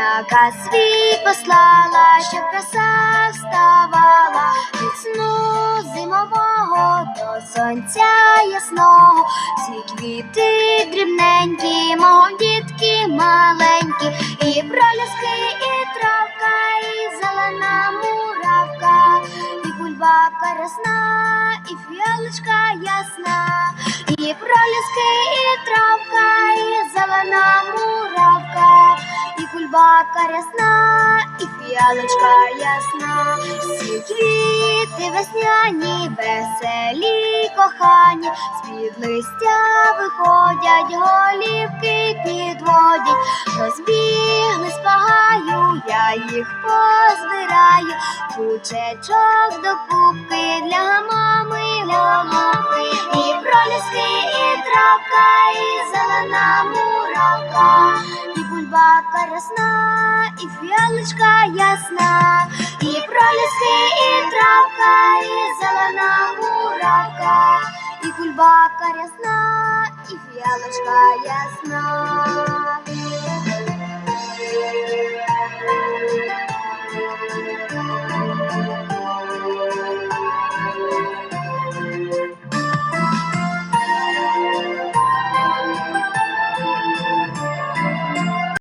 наказ свій послала, щоб краса вставала від сну зимового до сонця ясного. Всі квіти дрібненькі, мов дітки маленькі, і проліски, і травка, і зелена муравка, і кульбабка рясна, і фіалочка ясна, і проліски, і травка, і рясна, і фіалочка ясна, всі квіти весняні, веселі, кохані, з-під листя виходять, голівки підводять, розбіглись пагаю, я їх позбираю, кучечок до кубки для мами, для мами, і проліски, і травка, і зелена муравка, і кульбабка рясна, і фіалочка ясна, і проліски, і травка, і зелена муравка, і кульбабка рясна, і фіалочка ясна.